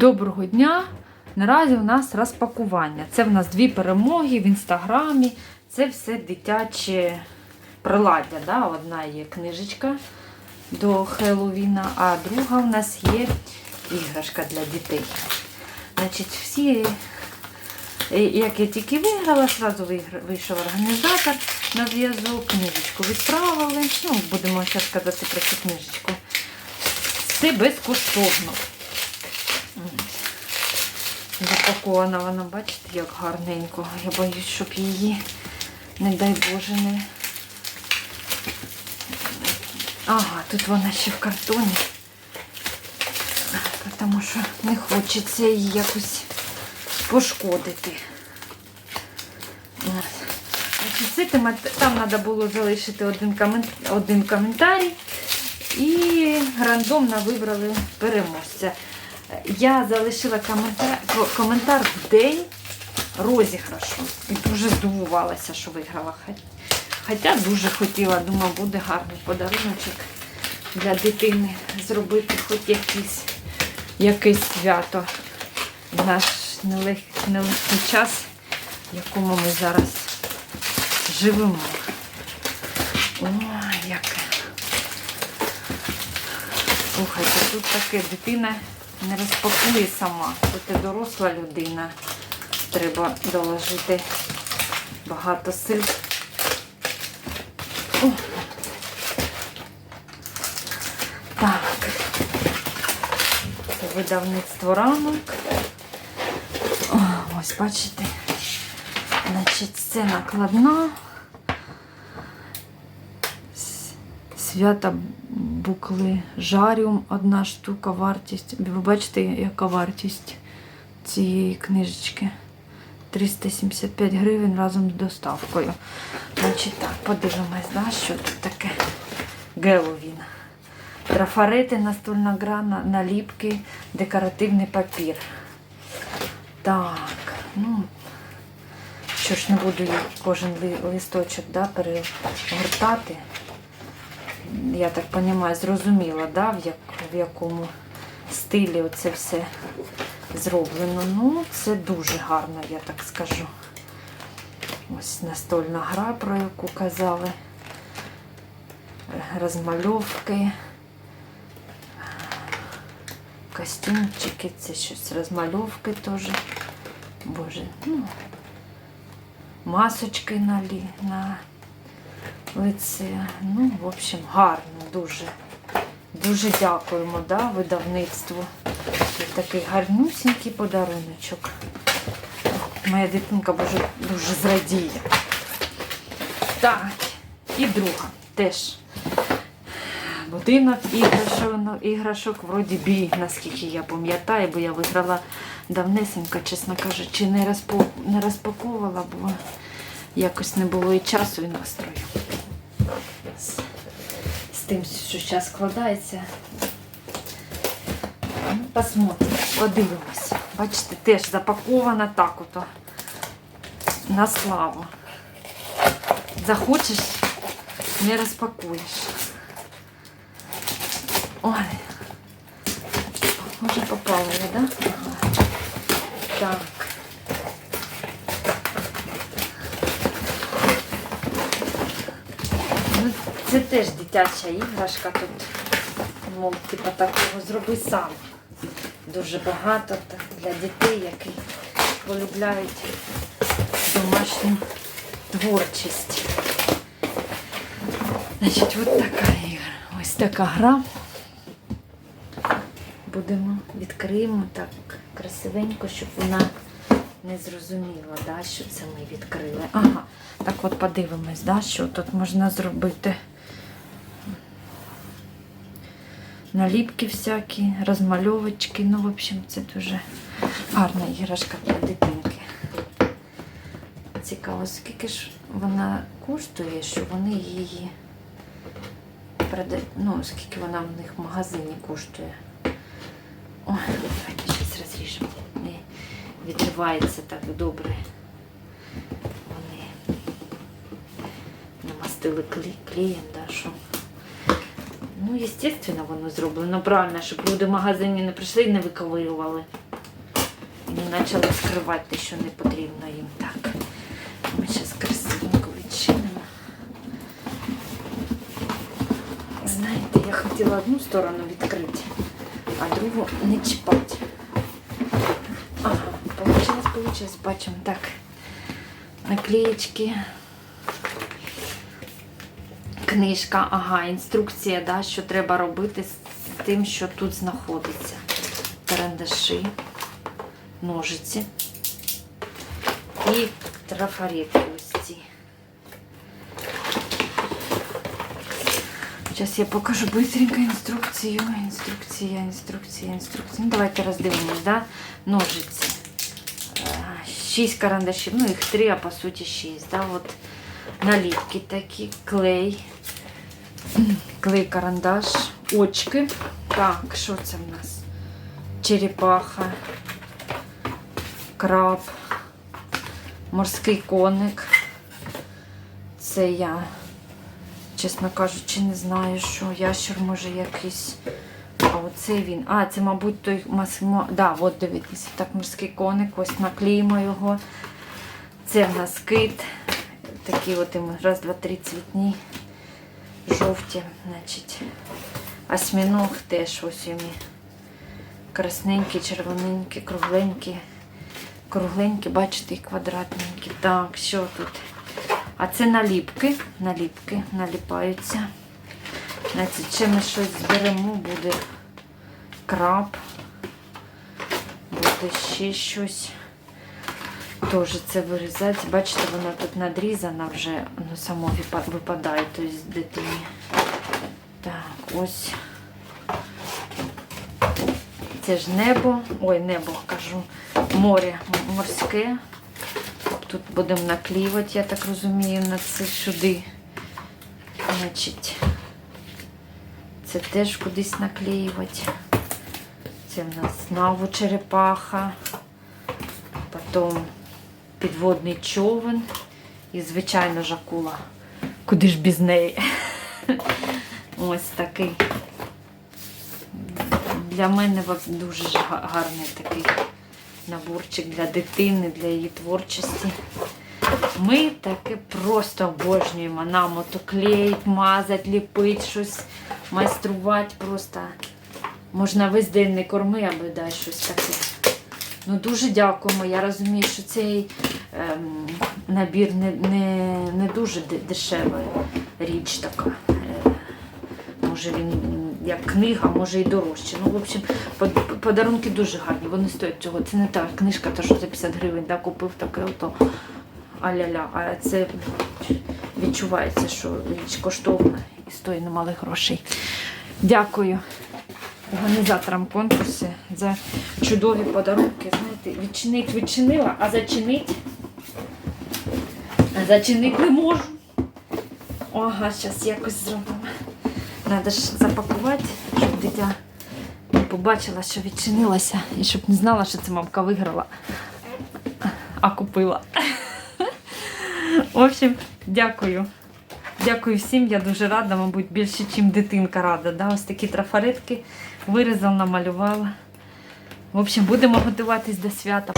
Доброго дня! Наразі у нас розпакування. Це в нас дві перемоги в інстаграмі. Це все дитяче приладдя. Да? Одна є книжечка до Хеллоуіна, а друга в нас є іграшка для дітей. Значить, всі, е, як я тільки виграла, одразу вийшов організатор на зв'язок, книжечку відправили. Ну, будемо зараз казати про цю книжечку. Все безкоштовно. Запакована вона, бачите, як гарненько. Я боюсь, щоб її, не дай Боже, не. Ага, тут вона ще в картоні. Тому що не хочеться її якось пошкодити. Це Там треба було залишити один, комент... один коментарій. І рандомно вибрали переможця. Я залишила коментар, коментар в день розіграшу. І дуже здивувалася, що виграла. Хоча дуже хотіла, думаю, буде гарний подаруночок для дитини зробити хоч якийсь, якесь свято в наш нелег, нелегкий час, в якому ми зараз живемо. Ой, яке. Слухайте, тут таке дитина не розпакує сама. Тут і доросла людина. Треба доложити багато сил. О. Так. Це видавництво ранок. О, ось бачите. Значить, це накладна. Свята букли жаріум одна штука, вартість. Ви бачите, яка вартість цієї книжечки? 375 гривень разом з доставкою. Значить так, подивимось, да, що тут таке Геловін. Трафарети, настольна гра, на- наліпки, декоративний папір. Так, ну, що ж не буду кожен листочок да, перегортати. Я так розумію, зрозуміла, да, в, як, в якому стилі оце все зроблено. Ну, це дуже гарно, я так скажу. Ось настольна гра, про яку казали. Розмальовки. Костюмчики, це щось розмальовки теж. Боже, ну, масочки на, на лице. Ну, в общем, гарно, дуже. Дуже дякуємо да, видавництву. Такий гарнюсінький подаруночок. Моя дитинка дуже, дуже зрадіє. Так, і друга теж. Будинок іграшок, іграшок вроді бій, наскільки я пам'ятаю, бо я виграла давнесенько, чесно кажучи, не розпаковувала, бо якось не було і часу, і настрою. З, з тим, що зараз складається. Ну, посмотрим, подивимось. Бачите, теж запакована так ото на славу. Захочеш, не розпакуєш. Ой. Може попала я, да? Так. Це теж дитяча іграшка тут. Мов, типа такого зроби сам. Дуже багато для дітей, які полюбляють домашню творчість. Значить, от така ігра. Ось така гра. Будемо відкриємо так красивенько, щоб вона не зрозуміла, да, що це ми відкрили. Ага, так от подивимось, да, що тут можна зробити. Наліпки всякі, розмальовочки. Ну, в общем, це дуже гарна іграшка для дитинки. Цікаво, скільки ж вона коштує, що вони її продають. Ну, скільки вона в них в магазині коштує. Ой, давайте щось розріжемо. Не відривається так добре. Вони намастили кле- клеєм, да, що. Ну, естественно, воно зроблено правильно, щоб люди в магазині не прийшли і не виковирювали. І не почали скривати те, що не потрібно їм. Так. Ми зараз красивенько відчинимо. Знаєте, я хотіла одну сторону відкрити, а другу не чіпати. Ага, получилось, получилось, бачимо. Так. Наклеєчки. Книжка, ага, інструкція, да, що треба робити з тим, що тут знаходиться. Карандаші, ножиці і трафарети ось ці. Зараз я покажу быстренько інструкцію. Інструкція, інструкція, інструкція. Ну, давайте роздивимось, да? Ножиці. Е, Шість карандашів, ну їх три, а по суті шість. Да? От наліпки такі, клей, клей, карандаш, очки. Так, що це в нас? Черепаха, краб, морський коник. Це я, чесно кажучи, не знаю, що ящер може якийсь. А оце він. А, це, мабуть, той масимо. Да, от дивіться, так морський коник, ось наклеїмо його. Це в нас кит. Такі от йому раз, два, три цвітні, жовті, значить. Осьміног теж ось йому. Красненькі, червоненькі, кругленькі. Кругленькі, бачите, і квадратненькі. Так, що тут? А це наліпки. Наліпки наліпаються. Значить, ще ми щось зберемо, буде краб, буде ще щось. Теж це вирізати. Бачите, вона тут надрізана вже, ну, само випадає, тобто дитині. Так, ось. Це ж небо, ой, небо кажу, море морське. Тут будемо наклеювати, я так розумію, на це сюди. Значить, це теж кудись наклеювати. Це в нас знову черепаха, потім підводний човен і, звичайно, жакула. Куди ж без неї? Ось такий. Для мене дуже гарний такий наборчик для дитини, для її творчості. Ми таке просто обожнюємо. Нам ото клеїть, мазать, ліпить щось, майструвати просто. Можна весь день не корми, аби дай щось таке. Ну дуже дякуємо. Я розумію, що цей ем, набір не, не, не дуже дешева річ така. Е, Може він як книга, може і дорожче. Ну, в общем, подарунки дуже гарні, вони стоять цього. Це не та книжка, та що за 50 гривень да, купив таке ото а-ля-ля. А це відчувається, що річ коштовна і стоїть немалих грошей. Дякую організаторам конкурсу за чудові подарунки. Знаєте, відчинить відчинила, а зачинить. А зачинить не можу. Ага, зараз якось зробимо. Треба ж запакувати, щоб дитя не побачила, що відчинилася, і щоб не знала, що це мамка виграла, а купила. В общем, дякую. Дякую всім, я дуже рада, мабуть, більше, ніж дитинка рада. Да? Ось такі трафаретки вирізала, намалювала. В общем, будемо готуватись до свята.